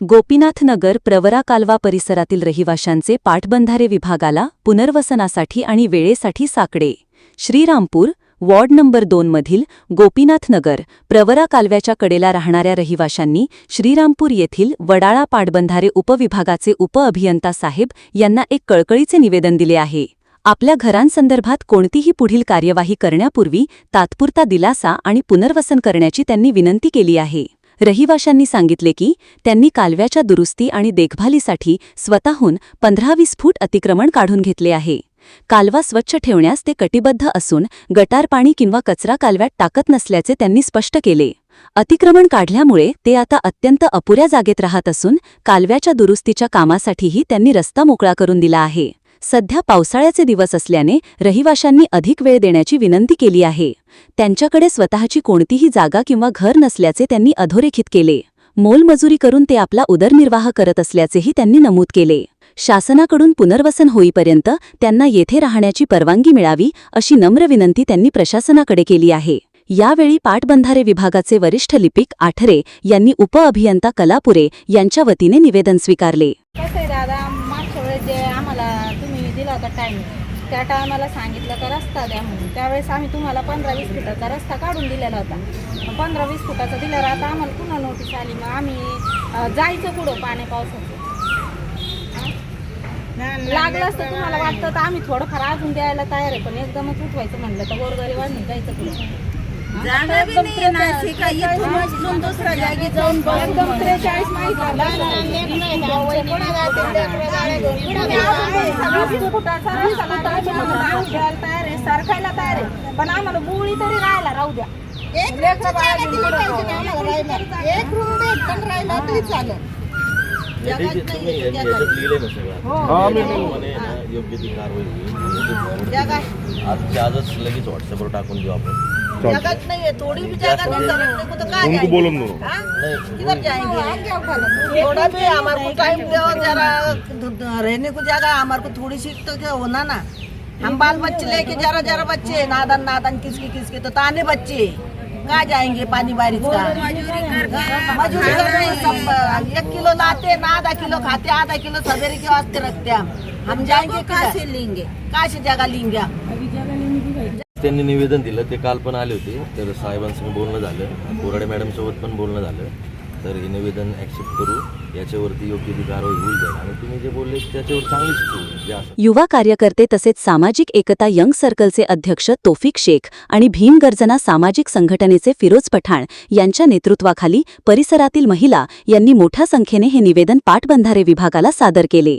गोपीनाथनगर प्रवरा कालवा परिसरातील रहिवाशांचे पाटबंधारे विभागाला पुनर्वसनासाठी आणि वेळेसाठी साकडे. श्रीरामपूर वॉर्ड नंबर दोनमधील गोपीनाथनगर प्रवरा कालव्याच्या कडेला राहणाऱ्या रहिवाशांनी श्रीरामपूर येथील वडाळा पाटबंधारे उपविभागाचे उपअभियंता साहेब यांना एक कळकळीचे निवेदन दिले आहे. आपल्या घरांसंदर्भात कोणतीही पुढील कार्यवाही करण्यापूर्वी तात्पुरता दिलासा आणि पुनर्वसन करण्याची त्यांनी विनंती केली आहे. रहिवाशांनी सांगितले की त्यांनी कालव्याच्या दुरुस्ती आणि देखभालीसाठी स्वतःहून पंधरा वीस फूट अतिक्रमण काढून घेतले आहे. कालवा स्वच्छ ठेवण्यास ते कटिबद्ध असून गटार पाणी किंवा कचरा कालव्यात टाकत नसल्याचे त्यांनी स्पष्ट केले. अतिक्रमण काढल्यामुळे ते आता अत्यंत अपुऱ्या जागेत राहत असून कालव्याच्या दुरुस्तीच्या कामासाठीही त्यांनी रस्ता मोकळा करून दिला आहे. सध्या पावसाळ्याचे दिवस असल्याने रहिवाशांनी अधिक वेळ देण्याची विनंती केली आहे. त्यांच्याकडे स्वतःची कोणतीही जागा किंवा घर नसल्याचे त्यांनी अधोरेखित केले. मोलमजुरी करून ते आपला उदरनिर्वाह करत असल्याचेही त्यांनी नमूद केले. शासनाकडून पुनर्वसन होईपर्यंत त्यांना येथे राहण्याची परवानगी मिळावी अशी नम्र विनंती त्यांनी प्रशासनाकडे केली आहे. यावेळी पाटबंधारे विभागाचे वरिष्ठ लिपिक आठरे यांनी उपअभियंता कलापुरे यांच्या वतीने निवेदन स्वीकारले. जे आम्हाला तुम्ही दिला होता टाईम त्या टायमाला सांगितलं का रस्ता द्या म्हणून. त्यावेळेस आम्ही तुम्हाला पंधरा वीस फुटाचा रस्ता काढून दिलेला होता. पंधरा वीस फुटाचा दिल्यावर आता आम्हाला पुन्हा नोटीस आली. मग आम्ही जायचं कुठं पाण्या पावसाचं? लागलं असतं तुम्हाला वाटतं तर आम्ही थोडंफार अजून द्यायला तयार आहे पण एकदमच उठवायचं म्हणलं तर गोरगरीबांनी जायचं कुठं? उचलून दुसऱ्या जागी जाऊन बघू एकदम. त्रेचाळीस माहिती तयार आहे पण आम्हाला बुळी तरी राहायला राहू द्या एक रूम राहिला तरी चालेल योग्य ती कारवाई होईल. आजच्या आजच लगेच व्हॉट्सअपवर टाकून देऊ आपण. जगत नहीं है थोड़ी भी जगह नहीं समझने को तो कहाँ उनको जाएँगे। बोलो ना। हाँ? किधर जाएँगे? थोड़ा भी हमारे को टाइम दो जरा रहने को जगह हमारे को थोड़ी सी तो क्या होना ना। हम बाल बच्चे लेके जरा जरा बच्चे नादन नादन किसके किसके तो ताने बच्चे कहाँ जाएँगे पानी बारिश का? मजदूरी करके सब एक किलो लाते ना आधा किलो खाते आधा किलो सवेरे के वास्ते रखते हम। हम जाएँगे कहाँ से लेंगे? कहाँ से जगह लेंगे हम? त्यांनी निवेदन दिलं ते काल पण आले होते. तर साहेबांसंग बोलणं झालं कोराडे मॅडमसोबत पण बोलणं झालं. तर हे निवेदन ॲक्सेप्ट करू याच्यावरती योग्य ती कारवाई होईल आणि तुम्ही जे बोलले त्याच्यावर चांगलीच युवा कार्यकर्ते तसेच सामाजिक एकता यंग सर्कलचे अध्यक्ष तोफिक शेख आणि भीम गर्जना सामाजिक संघटनेचे फिरोज पठाण यांच्या नेतृत्वाखाली परिसरातील महिला यांनी मोठ्या संख्येने हे निवेदन पाटबंधारे विभागाला सादर केले.